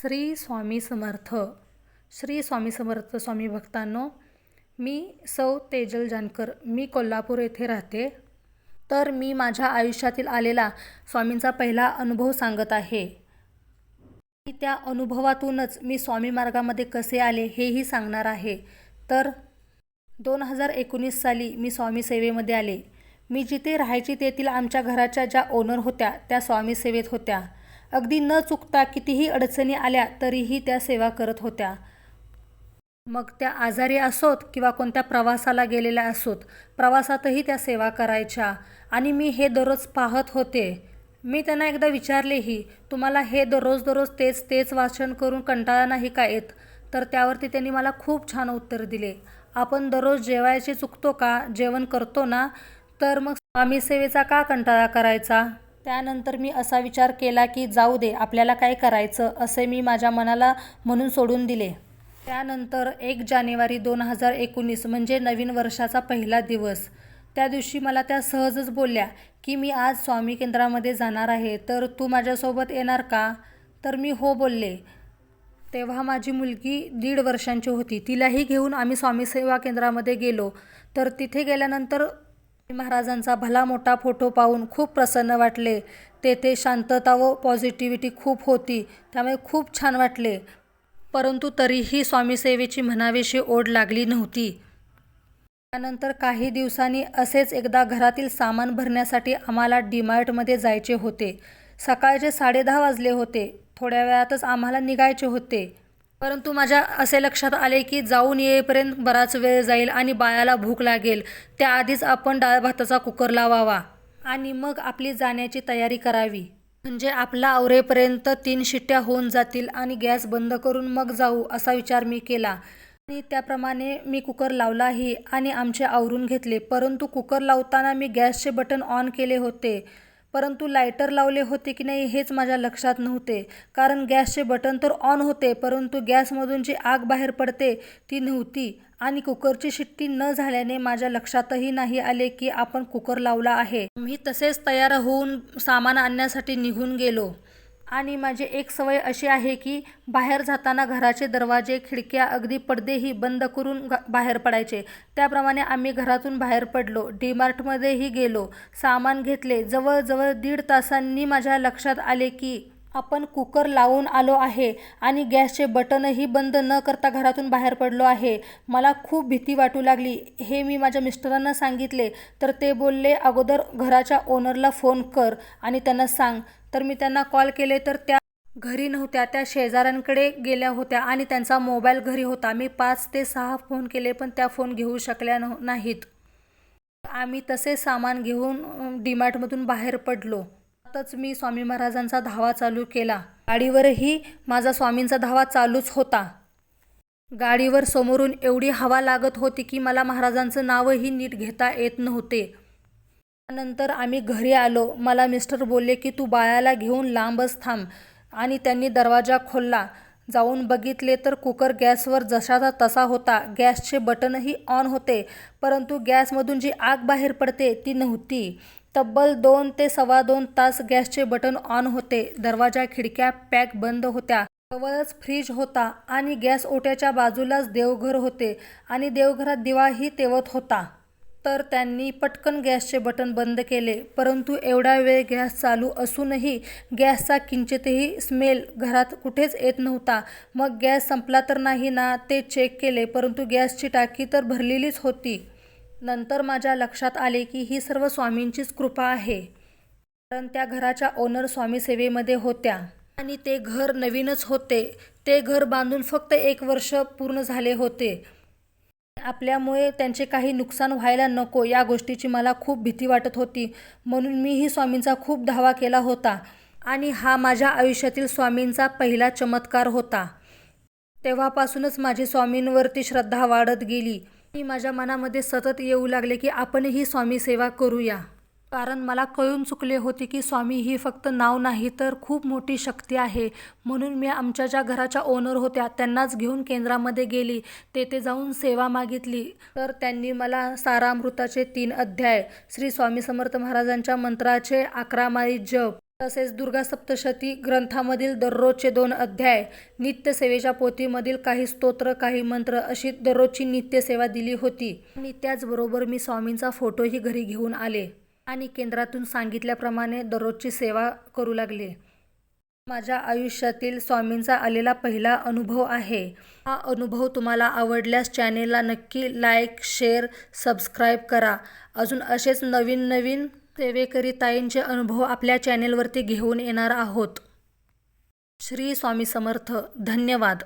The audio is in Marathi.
श्री स्वामी समर्थ श्री स्वामी समर्थ स्वामी भक्तांनो मी सौ तेजल जानकर मी कोल्हापूर येथे राहते. तर मी माझ्या आयुष्यातील आलेला स्वामींचा पहिला अनुभव सांगत आहे. आणि त्या अनुभवातूनच मी स्वामी मार्गामध्ये कसे आले हेही सांगणार आहे. तर दोन हजार एकोणीस साली मी स्वामी सेवेमध्ये आले. मी जिथे राहायची तेथील आमच्या घराच्या ज्या ओनर होत्या त्या स्वामी सेवेत होत्या. अगदी न चुकता कितीही अडचणी आल्या तरीही त्या सेवा करत होत्या. मग त्या आजारी असोत किंवा कोणत्या प्रवासाला गेलेल्या असोत प्रवासातही त्या सेवा करायच्या. आणि मी हे दररोज पाहत होते. मी त्यांना एकदा विचारलेही तुम्हाला हे दररोज दररोज तेच तेच वाचन करून कंटाळा नाही का येत? तर त्यावरती त्यांनी मला खूप छान उत्तर दिले. आपण दररोज जेवायचे चुकतो का? जेवण करतो ना? तर मग स्वामी सेवेचा का कंटाळा करायचा? त्यानंतर मी असा विचार केला की जाऊ दे आपल्याला काय करायचं? असे मी माझ्या मनाला म्हणून सोडून दिले. त्यानंतर एक जानेवारी दोन हजार एकोणीस म्हणजे नवीन वर्षाचा पहिला दिवस. त्या दिवशी मला त्या सहजच बोलल्या की मी आज स्वामी केंद्रामध्ये जाणार आहे तर तू माझ्यासोबत येणार का? तर मी हो बोलले. तेव्हा माझी मुलगी दीड वर्षांची होती. तिलाही घेऊन आम्ही स्वामी सेवा केंद्रामध्ये गेलो. तर तिथे गेल्यानंतर महाराजांचा भला मोठा फोटो पाहून खूप प्रसन्न वाटले. तेथे शांतता व पॉझिटिव्हिटी खूप होती त्यामुळे खूप छान वाटले. परंतु तरीही स्वामीसेवेची म्हणावेशी म्हणावीशी ओढ लागली नव्हती. त्यानंतर काही दिवसांनी असेच एकदा घरातील सामान भरण्यासाठी आम्हाला डीमार्टमध्ये जायचे होते. सकाळचे साडेदहा वाजले होते. थोड्या वेळातच आम्हाला निघायचे होते. परंतु माझ्या असे लक्षात आले की जाऊन येईपर्यंत बराच वेळ जाईल आणि बाळाला भूक लागेल. त्याआधीच आपण डाळ भाताचा कुकर लावावा. आणि मग आपली जाण्याची तयारी करावी. म्हणजे आपला आवरेपर्यंत तीन शिट्ट्या होऊन जातील आणि गॅस बंद करून मग जाऊ असा विचार मी केला. आणि त्याप्रमाणे मी कुकर लावलाही आणि आमचे आवरून घेतले. परंतु कुकर लावताना मी गॅसचे बटन ऑन केले होते. परंतु लायटर लावले होते की नाही हेच माझ्या लक्षात नव्हते. कारण गॅसचे बटन तर ऑन होते परंतु गॅसमधून जी आग बाहेर पडते ती नव्हती. आणि कुकरची शिट्टी न झाल्याने माझ्या लक्षातही नाही आले की आपण कुकर लावला आहे. मी तसेच तयार होऊन सामान आणण्यासाठी निघून गेलो. आणि माझी एक सवय अशी आहे की बाहेर जाताना घराचे दरवाजे खिडक्या अगदी पडदेही बंद करून घ बाहेर पडायचे. त्याप्रमाणे आम्ही घरातून बाहेर पडलो. डीमार्टमध्येही गेलो. सामान घेतले. जवळजवळ दीड तासांनी माझ्या लक्षात आले की आपण कुकर लावून आलो आहे आणि गॅसचे बटनही बंद न करता घरातून बाहेर पडलो आहे. मला खूप भीती वाटू लागली. हे मी माझ्या मिस्टरांना सांगितले. तर ते बोलले अगोदर घराच्या ओनरला फोन कर आणि त्यांना सांग. तर मी त्यांना कॉल केले. तर त्या घरी नव्हत्या. त्या शेजाऱ्यांकडे गेल्या होत्या आणि त्यांचा मोबाईल घरी होता. मी पाच ते सहा फोन केले पण त्या फोन घेऊ शकल्या न नाहीत. आम्ही तसे सामान घेऊन डीमार्टमधून बाहेर पडलो. आताच मी स्वामी महाराजांचा धावा चालू केला. गाडीवरही माझा स्वामींचा धावा चालूच होता. गाडीवर समोरून एवढी हवा लागत होती की मला महाराजांचं नावही नीट घेता येत नव्हते. त्यानंतर आम्ही घरी आलो. मला मिस्टर बोलले की तू बाळाला घेऊन लांबच थांब. आणि त्यांनी दरवाजा खोलला. जाऊन बघितले तर कुकर गॅसवर जशाचा तसा होता. गॅसचे बटनही ऑन होते परंतु गॅसमधून जी आग बाहेर पडते ती नव्हती. तब्बल दोन ते सव्वा दोन तास गॅसचे बटन ऑन होते. दरवाजा खिडक्या पॅक बंद होत्या. जवळच फ्रीज होता आणि गॅस ओट्याच्या बाजूलाच देवघर होते आणि देवघरात दिवाही तेवत होता. तर त्यांनी पटकन गॅसचे बटन बंद केले. परंतु एवढा वेळ गॅस चालू असूनही गॅसचा किंचितही स्मेल घरात कुठेच येत नव्हता. मग गॅस संपला तर नाही ना ते चेक केले परंतु गॅसची टाकी तर भरलेलीच होती. नंतर माझ्या लक्षात आले की ही सर्व स्वामींचीच कृपा आहे. कारण त्या घराच्या ओनर स्वामी सेवेमध्ये होत्या. आणि ते घर नवीनच होते. ते घर बांधून फक्त एक वर्ष पूर्ण झाले होते. आपल्यामुळे त्यांचे काही नुकसान व्हायला नको या गोष्टीची मला खूप भीती वाटत होती. म्हणून मीही स्वामींचा खूप धावा केला होता आणि हा माझ्या आयुष्यातील स्वामींचा पहिला चमत्कार होता. तेव्हापासूनच माझी स्वामींवरती श्रद्धा वाढत गेली. आणि माझ्या मनामध्ये सतत येऊ लागले की आपणही स्वामी सेवा करूया. कारण मला कळून चुकले होते की स्वामी ही फक्त नाव नाही तर खूप मोठी शक्ती आहे. म्हणून मी आमच्या ज्या घराच्या ओनर होत्या त्यांनाच घेऊन केंद्रामध्ये गेली. तेथे जाऊन सेवा मागितली. तर त्यांनी मला सारामृताचे तीन अध्याय श्री स्वामी समर्थ महाराजांच्या मंत्राचे अकरा माळी जप तसेच दुर्गा सप्तशती ग्रंथामधील दररोजचे दोन अध्याय नित्यसेवेच्या पोथीमधील काही स्तोत्र काही मंत्र अशी दररोजची नित्यसेवा दिली होती. आणि त्याचबरोबर मी स्वामींचा फोटोही घरी घेऊन आले. आणि केंद्रातून सांगितल्याप्रमाणे दररोजची सेवा करू लागले. माझ्या आयुष्यातील स्वामींचा आलेला पहिला अनुभव आहे. हा अनुभव तुम्हाला आवडल्यास चॅनेलला नक्की लाईक शेअर सबस्क्राईब करा. अजून असेच नवीन नवीन सेवेकरी ताईंचे अनुभव आपल्या चॅनेलवरती घेऊन येणार आहोत. श्री स्वामी समर्थ. धन्यवाद.